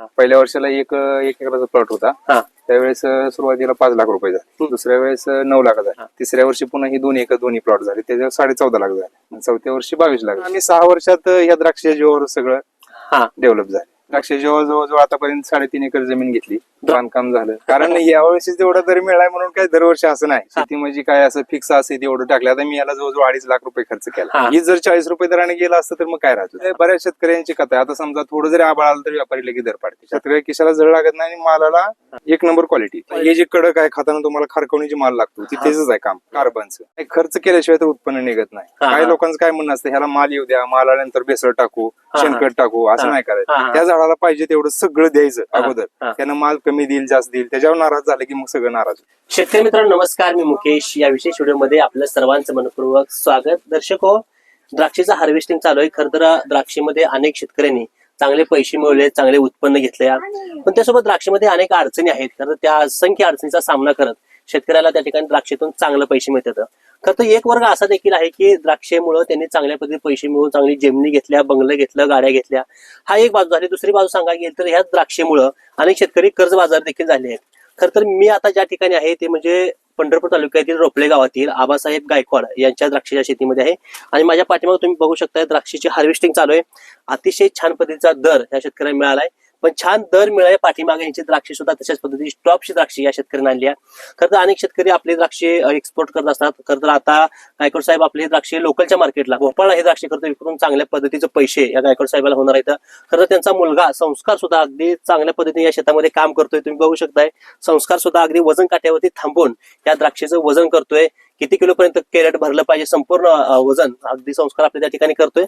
पहिल्या वर्षाला एक एक एकराचा प्लॉट होता. हा. त्यावेळेस सुरुवातीला पाच लाख रुपये झाले. दुसऱ्या वेळेस नऊ लाख झाले. तिसऱ्या वर्षी पुन्हा ही दोन एकर दोन्ही प्लॉट झाले. त्याच्यावर साडे चौदा लाख झाले. आणि चौथ्या वर्षी बावीस लाख आम्ही सहा वर्षात ह्या द्राक्ष जीवावर सगळं हा. डेव्हलप झाले. द्राक्ष जेव्हा जवळजवळ आतापर्यंत साडेतीन एकर जमीन घेतली. बांधकाम झालं. कारण यावर्षी तेवढा दर मिळालाय म्हणून काय दरवर्षी असं नाही. शेती म्हणजे काय असं फिक्स असे तेवढं टाकलं. आता मी याला जवळजवळ अडीच लाख रुपये खर्च केला. हा. जर चाळीस रुपये दराने गेला असतं तर मग काय राहतो? बऱ्याच शेतकऱ्यांची कथा आता समजा थोडं जरी आबाळ आलं तर व्यापारी लगेच दर पाडते. शेतकरी किशाला जळ लागत नाही आणि मालाला एक नंबर क्वालिटी हे जे कडक आहे खाताना तुम्हाला खारकवणीची माल लागतो. ती तेच आहे काम कार्बनचं खर्च केल्याशिवाय तर उत्पन्न निघत नाही. काही. लोकांचं काय म्हणणं असतं ह्याला माल येऊ द्या माल आल्यानंतर बेसळ टाकू. शेणखत टाकू असं. नाही करायचं. झाडाला पाहिजे तेवढं सगळं द्यायचं अगोदर. त्यानं माल कमी देईल जास्त देईल. त्याच्यावर नाराज झालं की मग सगळं नाराज शेतकरी मित्रांनो नमस्कार. मी मुकेश. या विशेष व्हिडिओमध्ये आपलं सर्वांचं मनपूर्वक स्वागत. दर्शक हो द्राक्षेचं हार्वेस्टिंग चालू आहे. खरं तर द्राक्षेमध्ये अनेक शेतकऱ्यांनी चांगले पैसे मिळवले चांगले उत्पन्न घेतले. पण त्यासोबत द्राक्षेमध्ये अनेक अडचणी आहेत. तर त्या असंख्य अडचणीचा सामना करत शेतकऱ्याला त्या ठिकाणी द्राक्षेतून चांगलं पैसे मिळतात. खरं तर एक वर्ग असा देखील आहे की द्राक्षेमुळं त्यांनी चांगल्या पद्धतीने पैसे मिळवून चांगली जेमनी घेतल्या बंगलं घेतलं गाड्या घेतल्या. हा एक बाजू झाली दुसरी बाजू सांगायला गेली तर ह्या द्राक्षेमुळं अनेक शेतकरी कर्ज बाजार देखील झाले आहेत. खर तर मी आता ज्या ठिकाणी आहे ते म्हणजे पंढरपूर तालुक्यातील रोपले गावातील आबासाहेब गायकवाड यांच्या द्राक्षाच्या शेतीमध्ये आहे. आणि माझ्या पाठीमागे तुम्ही बघू शकता द्राक्षाची हार्वेस्टिंग चालू आहे. अतिशय छान पद्धतीचा दर या शेतकऱ्यांना मिळालाय. पण छान दर मिळाले पाठीमागे यांची द्राक्षे सुद्धा तशाच पद्धतीची स्टॉपची द्राक्षे या शेतकऱ्यांना आणली आहे. खरं तर अनेक शेतकरी आपले द्राक्षे एक्सपोर्ट करत असतात. खरं तर आता गायकवाड साहेब आपले द्राक्षे लोकलच्या मार्केटला भोपाळला हे द्राक्षे करतो विकून चांगल्या पद्धतीचे पैसे या गायकवाड साहेबाला होणार आहेत. खरं तर त्यांचा मुलगा संस्कार सुद्धा अगदी चांगल्या पद्धतीने या शेतामध्ये काम करतोय. तुम्ही बघू शकताय संस्कार सुद्धा अगदी वजन काट्यावरती थांबून या द्राक्षेचं वजन करतोय. किती किलोपर्यंत कॅरेट भरलं पाहिजे संपूर्ण वजन अगदी संस्कार आपल्या त्या ठिकाणी करतोय.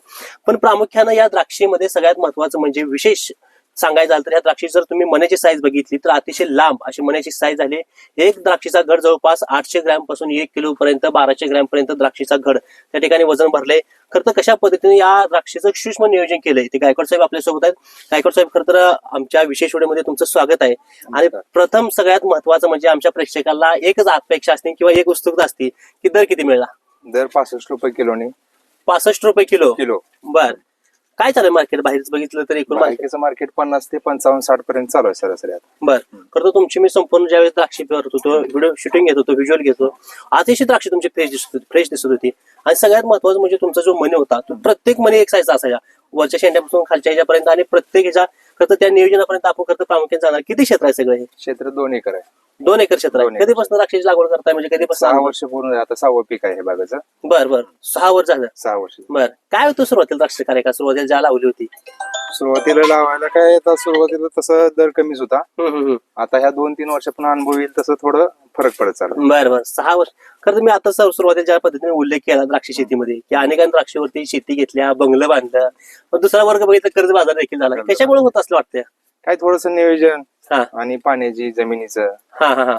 पण प्रामुख्यानं या द्राक्षेमध्ये सगळ्यात महत्वाचं म्हणजे विशेष सांगायचं झालं तर या द्राक्षी जर तुम्ही मण्याची साईज बघितली तर अतिशय लांब अशी मण्याची साईज झाली. एक द्राक्षीचा घड जवळपास आठशे ग्रॅमपासून एक किलो पर्यंत बाराशे ग्रॅम पर्यंत द्राक्षीचा घड त्या ठिकाणी वजन भरले खरं तर कशा पद्धतीने या द्राक्षीचं सूक्ष्म नियोजन केलंय ते गायकवाड साहेब आपल्यासोबत आहेत. गायकवाड साहेब खरं तर आमच्या विशेष व्हिडिओमध्ये तुमचं स्वागत आहे. आणि प्रथम सगळ्यात महत्वाचं म्हणजे आमच्या प्रेक्षकाला एकच अपेक्षा असते किंवा एक उत्सुकता असते की दर किती मिळला? दर पासष्ट रुपये किलोने. पासष्ट रुपये किलो. किलो. बर. काय चालू मार्केट बाहेरच बघितलं तर एकूण मार्केट बाकीचं मार्केट पन्नास ते पंचावन्न साठ पर्यंत चालू आहे सरासरी आता. बर. करतो तुमची मी संपूर्ण ज्यावेळेस द्राक्षी करत होतो व्हिडिओ शूटिंग घेत होतो व्हिज्युअल घेतो अतिशय द्राक्षी तुमची फ्रेश दिसत होती फ्रेश दिसत होती. आणि सगळ्यात महत्वाचं म्हणजे तुमचा जो मनी होता तो प्रत्येक मनी एक साईजचा असायचा. वरच्या शेंड्यापासून खालच्या ह्याच्यापर्यंत आणि प्रत्येक ह्याच्या खरं त्या नियोजनापर्यंत आपण खरं तर प्रामुख्याने जाणार. किती क्षेत्र आहे सगळं क्षेत्र दोन एकर आहे. दोन एकर क्षेत्र दोन आहे एकर. कधीपासून द्राक्षाची लागवड करताय? म्हणजे सहा कधीपासून वर्ष पूर्ण झाले. आता सहावं पीक आहे हे बागाचं बर बर. सहा वर्ष झालं. सहा वर्ष. बर. काय होतं सुरुवातीला द्राक्ष कार्यक्रम सुरुवातीला ज्या लावली होती. सुरुवातीला लावायला काय आता सुरुवातीला तसं दर कमीच होता. आता ह्या दोन तीन वर्षातून अनुभव येईल तसं थोडं फरक पडत चालू बर बर. सहा वर्ष. खरं तर मी आता सर- सुरुवातीला ज्या पद्धतीने उल्लेख केला द्राक्ष शेतीमध्ये की अनेकांनी द्राक्षावरती शेती घेतल्या बंगलं बांधलं पण दुसरा वर्ग बघितलं कर्ज बाजार देखील झाला. त्याच्यामुळे होत असलं वाटतं? काय थोडस नियोजन हा. आणि पाण्याची जमिनीचं. हा हा हा.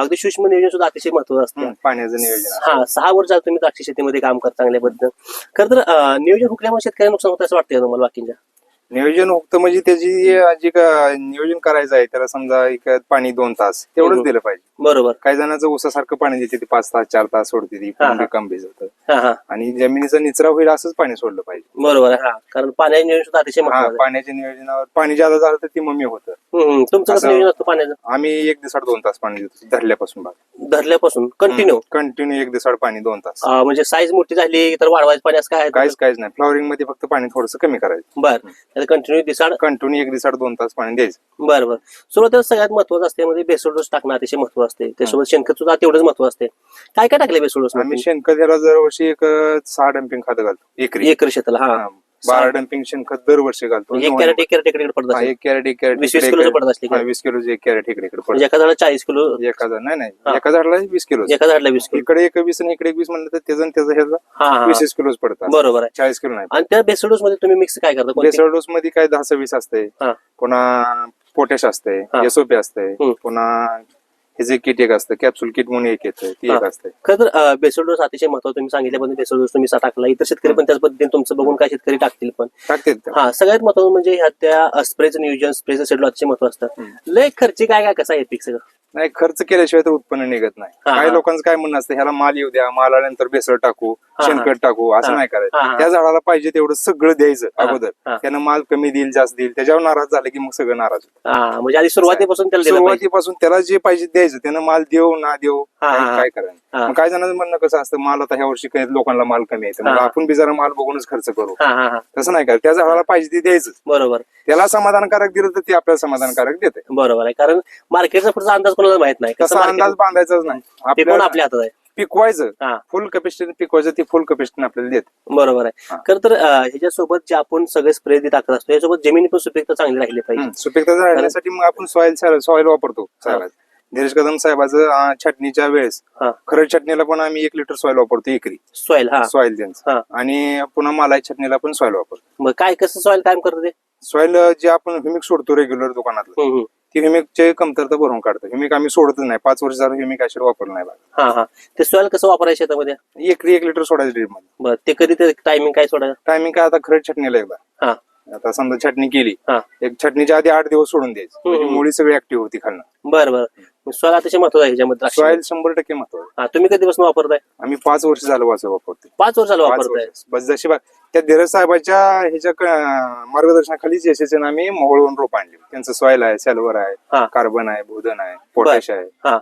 अगदी सूक्ष्म नियोजन सुद्धा अतिशय महत्वाचं असतं. पाण्याचं नियोजन हा सहा वर्ष तुम्ही द्राक्ष शेतीमध्ये काम करता चांगल्या पद्धतीनं खरं तर नियोजन हुकल्यामुळे शेतकऱ्यांना नुकसान होतं असं वाटतं तुम्हाला बाकीच्या? नियोजन होतं म्हणजे त्याची जी का नियोजन करायचं आहे त्याला समजा एक पाणी दोन तास तेवढंच. दिलं पाहिजे. बरोबर. काही जणांचं ऊसासारखं पाणी देते ते पाच तास चार तास सोडते ती हा, हा. कम भिजवतं हा हा. आणि जमिनीचा निचरा होईल असंच पाणी सोडलं पाहिजे. बरोबर आहे, हा. कारण पाण्याचं नियोजन सुद्धा अतिशय हा महत्वाचं पाण्याच्या नियोजनावर पाणी ज्यादा झालं तर ती मम्मी होतं. आहे. हम्म, हम्म. तुमचं कसं असं- नियोजन असतं पाण्याचं? आम्ही एक दिवसाड दोन तास पाणी देतो धरल्यापासून बाग धरल्यापासून कंटिन्यू कंटिन्यू एक दिवसाड पाणी दोन तास. म्हणजे साईज मोठी झाली तर वाढवायचं पाणी असं काय आहे? काहीच काहीच नाही. फ्लॉवरिंगमध्ये फक्त पाणी थोडस कमी करायचं. बर. कंटिन्यू दिसाड? कंटिन्यू एक दिवसाड दोन तास पाणी द्यायचं. बर बर. सुरुवातीला सगळ्यात महत्वाचं असते म्हणजे बेसोल डोस टाकणं अतिशय महत्त्व असते. त्यासोबत शेणखत सुद्धा तेवढंच महत्त्व असते. काय काय टाकले बेसोल डोस आम्ही शेणखत याला दरवर्षी एक अं, सहा डम्पिंग खात घालतो एकरी. एकर शेताला हा. बारा डम्पिंग शेणखत दरवर्षी घालतो. एक कॅरेट एक कॅरेट इकडे पडत हा, असेल एक कॅरेट एक कॅरेट वीस- वीस किलोचं पडत का? वीस किलो एक कॅरेट इकडे इकडे म्हणजे एका झाडाला चाळीस किलो पडतो एका झाड नाही. हा. नाही एका झाडाला वीस किलो एका झाडाला वीस किलो. इकडे एक वीस आणि इकडे एक वीस म्हणलं तर त्याचं आणि त्याचं ह्याचं हा हा वीस वीस किलोच पडतात बरोबर आहे. चाळीस किलो नाही आणि त्या बेसोल डोस मध्ये तुम्ही मिक्स काय करता? कोणते? बेसळ डोस मध्ये काय दहा सव्वीस असते हा. पुन्हा पोटॅश असते हा. एसओपी असते हम्म. पुन्हा हे जे किट एक असतं कॅप्सूल किट म्हणून एक येतं ती एक. असते खरं तर बेसोल डोस अतिशय महत्वाचं तुम्ही सांगितल्याबद्दल बेसोल डोस तुम्ही टाकला इतर शेतकरी पण त्याच पद्धतीने तुमचं बघून काय शेतकरी टाकतील पण टाकते ते. हा सगळ्यात महत्वाचं म्हणजे ह्या त्या स्प्रेचं नियोजन स्प्रेचं शेड्यूल अतिशय महत्त्व असतं. लय खर्ची काय काय कसं आहे पीक सगळं नाही खर्च केल्याशिवाय तर उत्पन्न निघत नाही हा, काही हा. लोकांचं काय म्हणणं असतं ह्याला माल येऊ द्या माल आल्यानंतर बेसळ टाकू हा. शेणखत टाकू असं हा. नाही हा, करायचं. त्या झाडाला पाहिजे तेवढं सगळं द्यायचं हा. अगोदर हा. त्यानं माल कमी देईल जास्त देईल त्याच्यावर नाराज झालं की मग सगळं नाराज होतं. हा म्हणजे आधी सुरुवातीपासून त्याला दिलं पाहिजे सुरुवातीपासून त्याला जे पाहिजे द्यायचं त्यानं माल देऊ ना देऊ हा, काय हा. काय करायचं. मग काय जणांचं म्हणणं कसं असतं माल आता ह्या वर्षी काही लोकांना माल कमी आहे मग हा. आपण बी जरा माल बघूनच खर्च करू हा हा हा तसं नाही का त्या झाडाला पाहिजे ते द्यायचं बरोबर त्याला समाधानकारक दिलं तर ते आपल्याला समाधानकारक देते बरोबर आहे कारण मार्केटचा पुढचा अंदाज कोणाला माहीत नाही कसं तसा market- अंदाज बांधायचाच नाही. ते आपल्याला आपल्या हातात आहे? पिकवायचं. फुल कॅपॅसिटी पिकवायचं ती फुल कॅपॅसिटी आपल्याला देते. बरोबर आहे. हा. खरं तर अं, ह्याच्यासोबत जे आपण सगळे स्प्रे देत टाकत असतो यासोबत जमिनी पण सुपीकता चांगली राहिली पाहिजे. हम्म. सुपीकता राहण्यासाठी मग आपण सॉइल सॉइल वापरतो साहेबाचं धीरज कदम साहेबाचं अं, छटणीच्या वेळेस. हा. खरड छटणीला पण आम्ही एक लिटर सॉइल वापरतो एकरी. सॉइल हा. सॉइल त्यांचं. आणि पुन्हा मलाई छटणीला पण सॉइल वापरतो. मग काय कसं सॉइल काम करतं ते? सॉइल जे आपण ह्युमिक सोडतो रेग्युलर दुकानातलं. हम्म, हम्म. ती ह्युमिकचे कमतरता भरून काढतो ह्युमिक आम्ही सोडतच नाही. पाच वर्ष झालं ह्युमिक ऍसिड वापरलं नाही. हा हा. ते सॉइल कसं वापरायचं शेतामध्ये? एकरी एक लिटर सोडायचं ड्रीपमध्ये. बरं ते कधी ते टायमिंग काय सोडायचं? टायमिंग काय आता खरड छटणीला एकदा. हा. आता समजा छटणी केली. हा. एक छटणीच्या आधी आठ दिवस सोडून द्यायची. हम्म. म्हणजे मुळी सगळी ऍक्टिव्ह होती खालनं बरं बरं. सॉइल अतिशय महत्वाचं आहे ह्याच्यामध्ये द्राक्षामध्ये. सॉइल शंभर टक्के महत्वाचं हा तुम्ही कधीपासून वापरताय? आम्ही पाच वर्ष झालं वाच वापरतो पाच वर्षाला पाच वापरताय? वर्ष. बस जशी बा- त्या धीरज साहेबाच्या ह्याच्या क- मार्गदर्शनाखालीच यशस्वीने आम्ही मोहळवून रोप आणले. त्यांचं सॉइल आहे सॅल्वर हा. आहे कार्बन आहे भूधन आहे पोटॅश आहे. हा.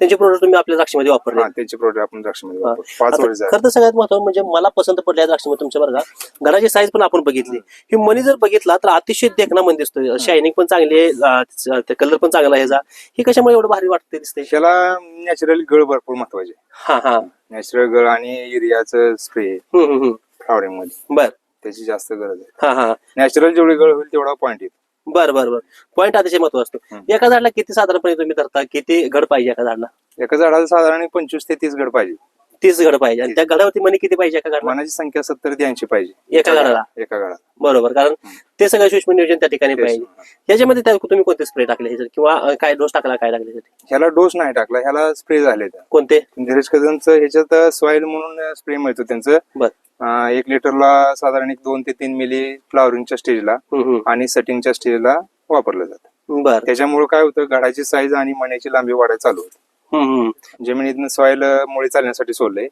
त्यांचे प्रोडक्ट तुम्ही आपल्या द्राक्षामध्ये वापरले. हा त्याचे प्रोडक्ट आपण द्राक्षमध्ये हा. वापरतो. पाच वर्ष झालं. खरं तर सगळ्यात महत्वाचं म्हणजे मला पसंत पडल्या द्राक्षामध्ये तुमच्या बरं का. घराची साईज पण आपण बघितली. ही मनी जर बघितला तर अतिशय देखना मन दिसतोय शायनिंग पण चांगली आहे कलर पण चांगला आहे ह्याचा. ही कशामुळे एवढं भारी वाटते दिसते? त्याला नॅचरली गळ भरपूर महत्त्वाचे. हा हा. नॅचरल गळ आणि युरियाचं स्प्रे हम्म, हम्म, हम्म. फ्लॉवरिंगमध्ये. बर. त्याची जास्त गरज आहे. हा हा. नॅचरल जेवढी गळ होईल तेवढा पॉईंट येतो. बर बर बर. पॉईंट अतिशय महत्त्व असतो. एका झाडला किती साधारणपणे तुम्ही धरता किती घड पाहिजे एका झाडला? एका झाडाला साधारण पंचवीस ते तीस गड पाहिजे. तीस घड पाहिजे. आणि त्या घडावरती मनी किती पाहिजे एका झाडला मनाची संख्या सत्तर ते ऐंशी पाहिजे. एका झाडाला एका गाडा बरोबर. कारण ते सगळं सूक्ष्म नियोजन त्या ठिकाणी पाहिजे. याच्यामध्ये त्या तुम्ही कोणते स्प्रे टाकले? किंवा काय डोस टाकला काय टाकले? ह्याला डोस नाही टाकला ह्याला स्प्रे झाले कोणते? धीरज कदमचं ह्याच्यात सॉइल म्हणून स्प्रे मिळतो त्यांचं. एक लिटरला साधारण एक दोन ते तीन मिली फ्लावरिंगच्या स्टेजला. आणि सेटिंगच्या स्टेजला वापरलं जातं. बर. त्याच्यामुळे काय होतं घडाची साईज आणि मण्याची लांबी वाढायला चालू होते. जमिनीतनं सॉइल मुळे चालण्यासाठी सोडलंय.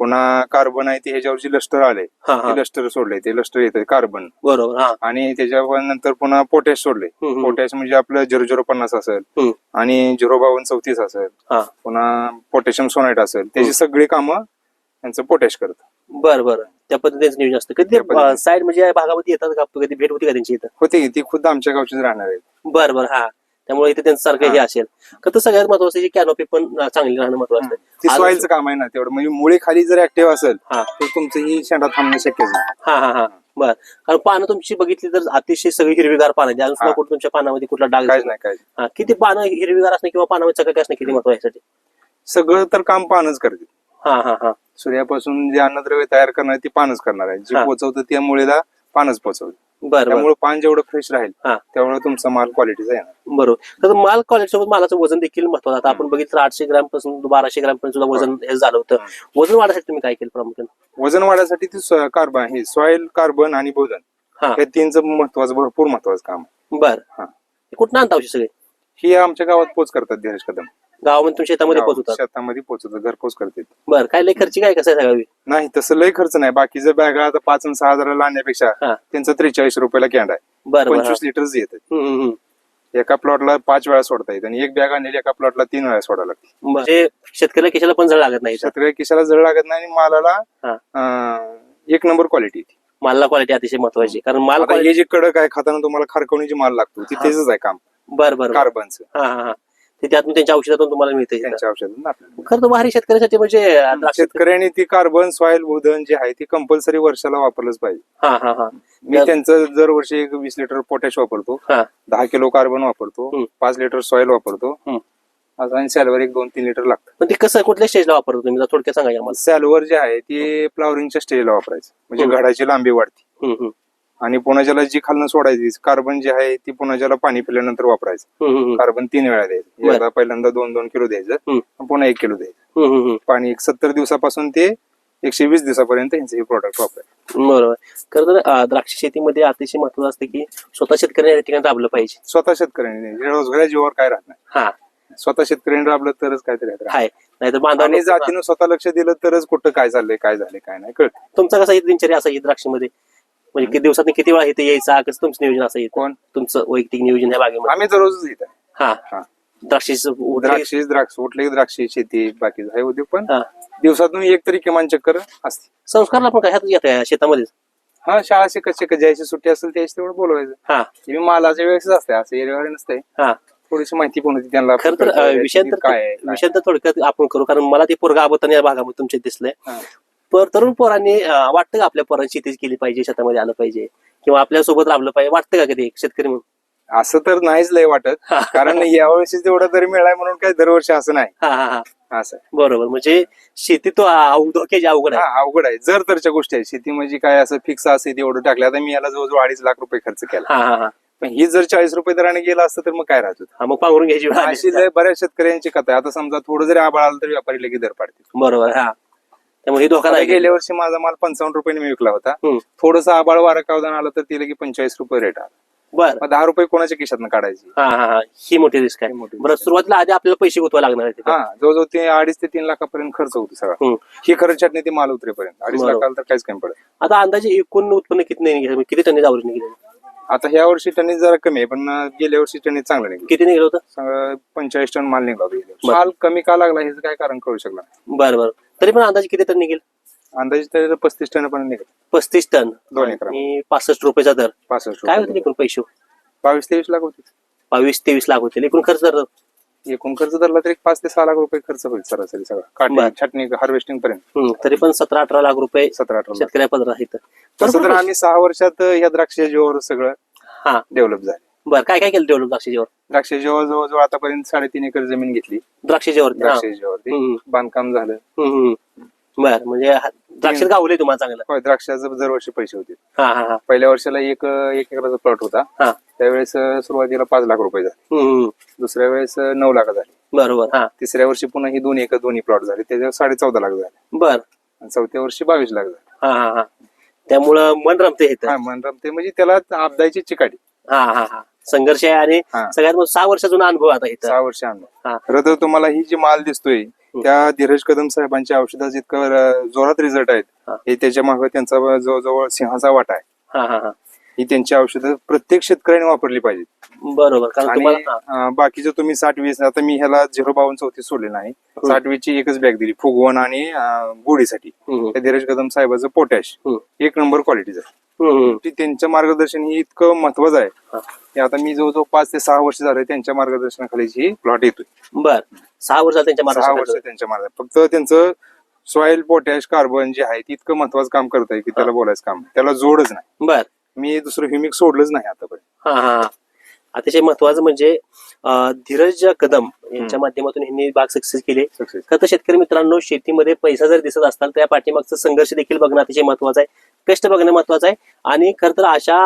पुन्हा कार्बन आहे ते ह्याच्यावर जे लष्टर आले हा हा. ते लष्टर सोडले ते लष्टर येते कार्बन बरोबर हा. आणि त्याच्या नंतर पुन्हा पोटॅश सोडले हम्म, हम्म. पोटॅश म्हणजे आपलं झिरो झिरो पन्नास असेल हम्म. आणि झिरो बावन्न चौतीस असेल. हा. पुन्हा पोटॅशियम सोनाईट असेल. त्याची सगळी कामं त्यांचं पोटॅश करतं. बर बर. त्या पद्धतीचं नियोजन असतं. कधी त्या पद्धतीने. साईड म्हणजे या भागामध्ये येतात का? कधी भेट होती का त्यांची इथं? होते की ती खुद्द आमच्या गावचीच राहणार आहे बर बर हा. त्यामुळे इथे त्यांचं सारखं हे. असेल. तर सगळ्यात महत्वाचं कॅनोपी पण चांगली राहणं महत्वाचं ती आहे काम आहे ना तेवढं. म्हणजे मुळे खाली जर ऍक्टिव्ह असेल तर तुमचं ही शेंडा थांबणं शक्यच नाही हा हा हा. बर. कारण पानं तुमची बघितली तर अतिशय सगळी हिरवीगार पानं आहेत. अजून सुद्धा. कुठं तुमच्या पानामध्ये कुठला डाग नाही हा किती पानं हिरवीगार असणे किंवा पानामध्ये चकाकी असणे किती महत्त्व आहे यासाठी? सगळं तर काम पानच करते. हा हा हा. सूर्यापासून जे अन्नद्रव्य तयार करणार आहे, ती पानच करणार आहे. जे. पोचवतं त्या मुळेला पानच पोचवतं. बर बर. त्यामुळे पान जेवढं फ्रेश राहील हा. तेवढं तुमचा माल क्वालिटीचा येणार. बरोबर. तर माल क्वालिटी सोबत मालाचं वजन देखील महत्वाचं आता आपण बघितलं तर आठशे ग्रॅमपासून बाराशे ग्रॅम पर्यंत सुद्धा वजन हे झालं होतं. वजन वाढायसाठी तुम्ही काय केलं प्रामुख्याने? वजन वाढायसाठी ती कार्बन हे सॉइल कार्बन आणि भोजन हा. हे तीनचं महत्वाचं भरपूर महत्वाचं काम आहे. बर. हा. कुठं आणता औषध सगळे? ही आमच्या गावात पोच करतात धीरज कदम. गावामध्ये तुमच्या शेतामध्ये पोहोचवतात? शेतामध्ये पोचवतात घरपोच करतात. बर काय लय खर्ची काय कसं आहे सगळं नाही तसं लय खर्च नाही. बाकीचं बॅगा आता पाच आणि सहा हजाराला आणण्यापेक्षा हा. त्यांचा त्रेचाळीस रुपयाला कॅन्ड आहे. बर बर. पंचवीस लिटर्स येतात हम्म, हम्म, हम्म. एका प्लॉटला पाच वेळा सोडता येत आणि एक बॅग आणलेली एका प्लॉटला तीन वेळा सोडायला लागते. म्हणजे शेतकऱ्याला केशाला पण जळ लागत नाही शेतकरी किशाला जळ लागत नाही आणि मालाला हा. अं, एक नंबर क्वालिटी मालला क्वालिटी अतिशय महत्वाची कारण माल आता हे जे कडक आहे खाताना तुम्हाला खारकवणीची माल लागतो. ती हा. त्याच आहे काम. बर बर बर. कार्बनचं हा हा हा. ते त्यातून त्यांच्या औषधातून तुम्हाला मिळते त्यांच्या आपल्याला. खरं तर भारी शेतकऱ्यासाठी म्हणजे द्राक्ष शेतकऱ्यांनी ती कार्बन सॉइल भूधन जे आहे ती कंपल्सरी वर्षाला वापरलंच पाहिजे. हा हा हा. मी त्यांचं दरवर्षी एक वीस लिटर पोटॅश वापरतो हा. दहा किलो कार्बन वापरतो हम्म. पाच लिटर सॉइल वापरतो हम्म. असं आणि सॅल्वर एक दोन तीन लिटर लागतं. पण ते कसं कुठल्या स्टेजला वापरतो तुम्ही? जरा थोडक्यात सांगा आम्हाला सॅल्वर जे आहे ते फ्लावरिंगच्या स्टेजला वापरायचं. म्हणजे हम्म. घडाची लांबी वाढते. हम्म, हम्म, आणि पुन्हा ज्याला जी खालनं सोडायची कार्बन जे आहे ती पुन्हा ज्याला पाणी पिल्यानंतर वापरायचं. कार्बन तीन वेळा द्यायचं. पहिल्यांदा दोन दोन किलो द्यायचं. पुन्हा एक किलो द्यायचं. पाणी एक सत्तर दिवसापासून ते एकशे वीस दिवसापर्यंत यांचं हे प्रोडक्ट वापरायचं. बरोबर. खरं तर द्राक्ष शेतीमध्ये अतिशय महत्वाचं असतं की स्वतः शेतकऱ्यांनी या ठिकाणी राबलं पाहिजे. स्वतः शेतकऱ्यांनी रोजगार जीवावर काय नाही. हा. स्वतः शेतकऱ्यांनी राबलं तरच काहीतरी बांधव जातीनं स्वतः लक्ष दिलं तरच कुठं काय चाललंय काय झालंय काय नाही कळत. तुमचा कसा दिनचर्या असा द्राक्षीमध्ये? म्हणजे किती दिवसात किती वेळा इथे यायचा? कसं तुमचं नियोजन असं येतं? कोण? तुमचं वैयक्तिक नियोजन ह्या बागेमध्ये आम्ही दररोजच येत आहे हा. हा. द्राक्षीचं द्राक्षी. द्राक्ष कुठलेही द्राक्षी शेती बाकी हे उद्योग. पण. दिवसातून एक तरी किमान चक्कर असते. संस्कारला पण काय येत आहे शेतामध्ये? हा शाळा शिकत शिकत ज्याची सुट्टी असेल त्याची तेवढं बोलवायचं. हा. हे मालाच्या वेळेस असते. असं एरियावर नसतंय हा. थोडीशी माहिती पण होती त्यांना. खरं तर अं, विषय तर काय आहे, काय. विषय तर थोडक्यात आपण करू. कारण मला ते पोरगा आबोताना या भागामध्ये तुमचे दिसलंय हा. पर तरुण पोरांनी वाटतं का आपल्या पोरांनी शेतीच केली पाहिजे शेतामध्ये आलं पाहिजे? किंवा आपल्यासोबत राबलं पाहिजे वाटतं का कधी एक शेतकरी म्हणून? असं तर नाहीच लय वाटत. कारण यावर्षी तेवढा तरी मिळाय म्हणून काय दरवर्षी असं नाही. हा हा हा. असं आहे. बरोबर. म्हणजे शेती तो अव- धोक्याची अवघड आहे. हा अवघड आहे. जर तरच्या गोष्टी आहेत. शेती म्हणजे काय असं फिक्स असेल एवढं टाकलं. आता मी याला जवळजवळ अडीच लाख रुपये खर्च केला. हा हा हा. पण ही जर चाळीस रुपये दराने गेला असतं तर मग काय राहत? होतं? हा मग पांघरून घ्यायची वेळ आली. अशी लय बऱ्याच शेतकऱ्यांची कथा आहे. आता समजा थोडं जरी आबाळ आलं तर व्यापारी लगेच दर पाडतील? बरोबर हा. त्यामुळे हे धोका नाही गेल्या वर्षी माझा माल पंचावन्न रुपयाने मी विकला होता. थोडस आबाळ वारा कावदान आलं तर ती लगे पंचेचाळीस रुपये रेट आला. बर. दहा रुपये कोणाच्या खिशातनं काढायची? हा हा हा. ही मोठी रिस्क आहे. ही मोठी बरं सुरुवातीला आधी आपल्याला पैसे गुतवा लागणार आहे तिथे. हा जवळजवळ ते अडीच ते तीन लाखापर्यंत खर्च होतो सगळा. हम्म. ही खर्च चटणी ते माल उतरेपर्यंत. अडीच बरोबर. लाखाला तर काहीच कमी पडत आता अंदाजे एकूण उत्पन्न किती निघेल किती टन्नी आवरेज निघेल आता ह्या वर्षी टनीज जरा कमी आहे पण गेल्या वर्षी टनीज चांगलं निघलं. किती निघेल होतं? पंचेचाळीस टन माल निघाला होता गेल्या वर्षी. बरं. माल कमी का लागला हे काय कारण कळू शकलं नाही. बरं बरं. तरी पण अंदाजे किती टन निघेल? अंदाजे तर पस्तीस टन पण निघत पस्तीस टन. दोन एकरात. आणि पासष्ट रुपयाचा दर. पासष्ट काय. होतील एकूण पैसे? बावीस तेवीस लाख होते. बावीस तेवीस लाख होतील एकूण खर्च दर? एकूण खर्च धरला तर पाच ते सहा लाख रुपये खर्च होईल सरासरी सगळा. बरं. छटणी हार्वेस्टिंग पर्यंत. हम्म, तरी पण सतरा अठरा लाख रुपये सतरा अठरा लाख. शेतकऱ्या आहेत तसं तर आम्ही सहा वर्षात ह्या द्राक्ष जीवावर सगळं हा. डेव्हलप झाले. बरं काय काय केलं डेव्हलप द्राक्षेच्यावर द्राक्ष जीवा जवळजवळ आतापर्यंत साडेतीन एकर जमीन घेतली. द्राक्षेच्यावरती हा. द्राक्ष जीवावरती बांधकाम झालं. बरं म्हणजे हा- द्राक्षात गावले तुम्हाला चांगलं. होय, द्राक्षाचं दरवर्षी पैसे होते. हा हा हा. पहिल्या वर्षाला एक एक एकराचा प्लॉट होता. हा. त्यावेळेस अं, सुरुवातीला पाच लाख रुपये झाले. हम्म. दुसऱ्या वेळेस अं, नऊ लाख झाले. बरोबर हा. तिसऱ्या वर्षी पुन्हा ही दोन एकर दोन्ही प्लॉट झाले. त्याच्यावर साडे चौदा लाख झाले. बर. आणि चौथ्या वर्षी बावीस लाख झाले. हा हा हा. त्यामुळं मन रमते हे तर. हा मन रमते म्हणजे त्याला आपदायची चिकाटी. हा हा हा. संघर्ष आहे आणि हा. सगळ्यात सहा वर्षाचा जुना अनुभव आता इथं सहा वर्ष आणलं हा. खरं तर तुम्हाला ही जी माल दिसतोय त्या धीरज कदम साहेबांच्या औषधाचा इतकं अं, जोरात रिझल्ट आहेत. हा. हे त्याच्यामागे त्यांचा जवळजवळ सिंहाचा वाटा आहे. हा त्यांची औषधं प्रत्येक शेतकऱ्याने वापरली पाहिजे बरोबर कारण आणि तुम्हाला. अं, बाकीचे तुम्ही साठ वीस आता मी ह्याला झिरो बावन्न चौतीस सोडले नाही. साठ वीस ची एकच बॅग दिली फुगवण आणि अं, गोडीसाठी. हम्म, त्या धीरज कदम साहेबाचं पोटॅश. हम्म, एक नंबर क्वालिटीचं. हम्म, हम्म. त्यांचं मार्गदर्शन ही इतकं महत्वाचं आहे. की आता मी जवळजवळ पाच ते सहा वर्ष झाले त्यांच्या मार्गदर्शनाखाली ही प्लॉट येतोय. बर. सहा वर्ष त्यांच्या सहा वर्ष. त्यांच्या मार्ग फक्त त्यांचं सॉइल पोटॅश कार्बन जे आहे ते इतकं महत्वाचं काम करत आहे की त्याला बोलायचं काम. त्याला जोडच नाही. बर. मी दुसरं ह्युमिक सोडलंच नाही आतापर्यंत. हा हा हा. अतिशय महत्वाचं म्हणजे अं, धीरज कदम यांच्या माध्यमातून यांनी बाग सक्सेस केली. सक्सेस तर शेतकरी मित्रांनो शेतीमध्ये पैसा जर दिसत असताल तर या पाठीमागचं संघर्ष देखील बघणं अतिशय महत्वाचं आहे. कष्ट बघणं महत्वाचं आहे. आणि खरं तर अशा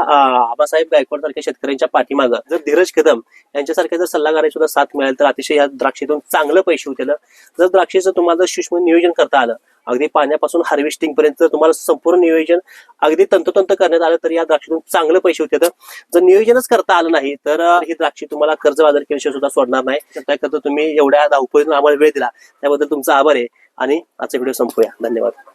आबासाहेब गायकवाड सारख्या शेतकऱ्यांच्या पाठीमागं जर धीरज कदम यांच्यासारख्या जर सल्लागाराची सुद्धा साथ मिळेल तर अतिशय या द्राक्षेतून चांगलं पैसे होतील जर द्राक्षेचं तुम्हाला जर सूक्ष्म नियोजन करता आलं अगदी पाण्यापासून हार्वेस्टिंग पर्यंत जर तुम्हाला संपूर्ण नियोजन अगदी तंतोतंत करण्यात आलं तर या द्राक्षेतून चांगलं पैसे होते जर नियोजनच करता आलं नाही तर ही द्राक्षे तुम्हाला कर्ज बाजार केल्याशिवाय सुद्धा सोडणार नाही. त्याकरता तुम्ही? एवढ्या धावपळीतून आम्हाला वेळ दिला. त्याबद्दल तुमचा आभार आहे. आणि आजचा व्हिडिओ संपूया. धन्यवाद.